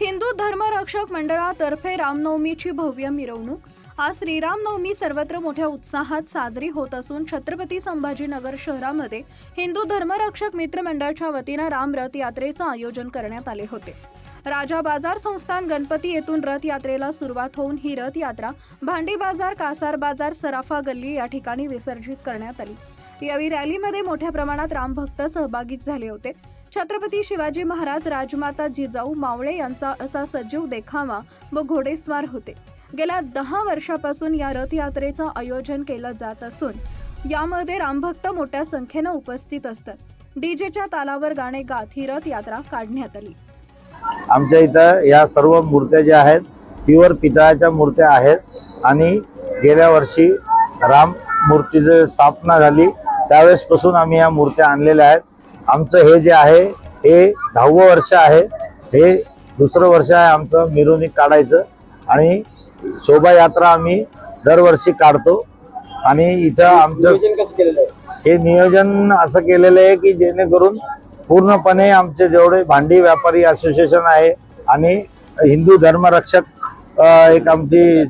हिंदू धर्मरक्षक मंडळातर्फे रामनवमीची भव्य मिरवणूक. आज श्रीरामनवमी सर्वत्र मोठ्या उत्साहात साजरी होत असून छत्रपती संभाजीनगर शहरामध्ये हिंदू धर्मरक्षक मित्र मंडळाच्या वतीनं रामरथ यात्रेचं आयोजन करण्यात आले होते. राजा बाजार संस्थान गणपती येथून रथयात्रेला सुरुवात होऊन ही रथयात्रा भांडी बाजार कासार बाजार सराफा गल्ली या ठिकाणी विसर्जित करण्यात आली. यावेळी रॅलीमध्ये मोठ्या प्रमाणात रामभक्त सहभागी झाले होते. छत्रपती शिवाजी महाराज राजमाता जिजाऊ मावळे यांचा असा सजीव देखावा व घोडेस्वार होते. गेल्या दहा वर्षापासून या रथयात्रेचं आयोजन केलं जात असून यामध्ये रामभक्त मोठ्या संख्येनं उपस्थित असतात. डीजेच्या तालावर गाणे गात ही रथयात्रा काढण्यात आली. आमच्या इथं या सर्व मूर्त्या ज्या आहेत प्युअर पितळाच्या मूर्त्या आहेत आणि गेल्या वर्षी राम मूर्तीची स्थापना झाली. त्यावेळेसपासून आम्ही या मूर्त्या आणलेल्या आहेत. आमचं हे जे आहे हे दहावं वर्ष आहे. हे दुसरं वर्ष आहे आमचं मिरवणूक काढायचं. आणि शोभायात्रा आम्ही दरवर्षी काढतो. आणि इथं आमचं नियोजन कसं केलेलं आहे? हे नियोजन असं केलेलं आहे की जेणेकरून पूर्णपणे आमचे जेवढे भांडी व्यापारी असोसिएशन आहे आणि हिंदू धर्मरक्षक एक आमची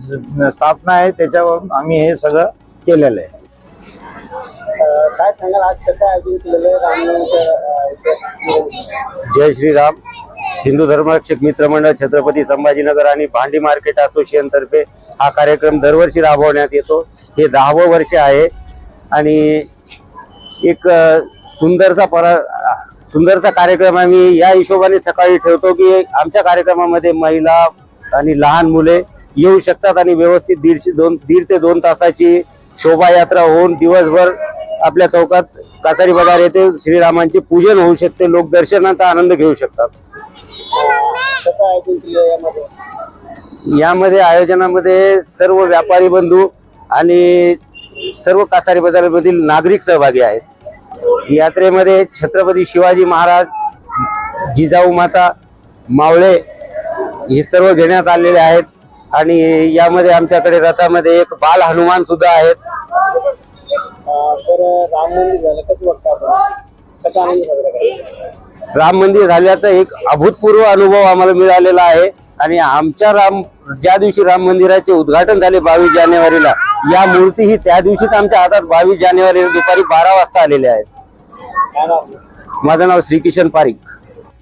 स्थापना आहे त्याच्यावर आम्ही हे सगळं केलेलं आहे. काय सांगाल? आज कसं आयोजन केलेलं रामनवमी जय श्रीराम हिंदू धर्मरक्षक मित्र मंडळ छत्रपती संभाजीनगर आणि भांडी मार्केट असोसिएशन तर्फे हा कार्यक्रम दरवर्षी राबवण्यात येतो. हे दहावं वर्ष आहे आणि एक सुंदरचा परा सुंदरचा कार्यक्रम आम्ही या हिशोबाने सकाळी ठेवतो की आमच्या कार्यक्रमामध्ये महिला आणि लहान मुले येऊ शकतात आणि व्यवस्थित दीडशे दोन दीड ते दोन तासाची शोभायात्रा होऊन दिवसभर आपल्या चौकात कासारी बाजार येथे श्रीरामांचे पूजन होऊ शकते. लोक दर्शनाचा आनंद घेऊ शकतात. कसं आयोजन केलं आहे यामध्ये? यामध्ये आयोजनामध्ये सर्व व्यापारी बंधू आणि सर्व कासारी बाजारामधील नागरिक सहभागी आहेत. यात्रेमध्ये छत्रपती शिवाजी महाराज जिजाऊ माता मावळे हे सर्व घेण्यात आलेले आहेत. आणि यामध्ये आमच्याकडे रथामध्ये एक बाल हनुमान सुद्धा आहेत. तर राम मंदिर झालं. कसं बघता आपण? कसा आनंद साजरा करायचा? राम मंदिर झाल्याचा एक अभूतपूर्व अनुभव आम्हाला मिळालेला आहे. आणि आमच्या राम ज्या दिवशी राम मंदिराचे उद्घाटन झाले बावीस जानेवारीला या मूर्तीही त्या दिवशीच आमच्या हातात बावीस जानेवारी दुपारी बारा वाजता आलेल्या आहेत. माझं नाव श्रीकिशन पारिक.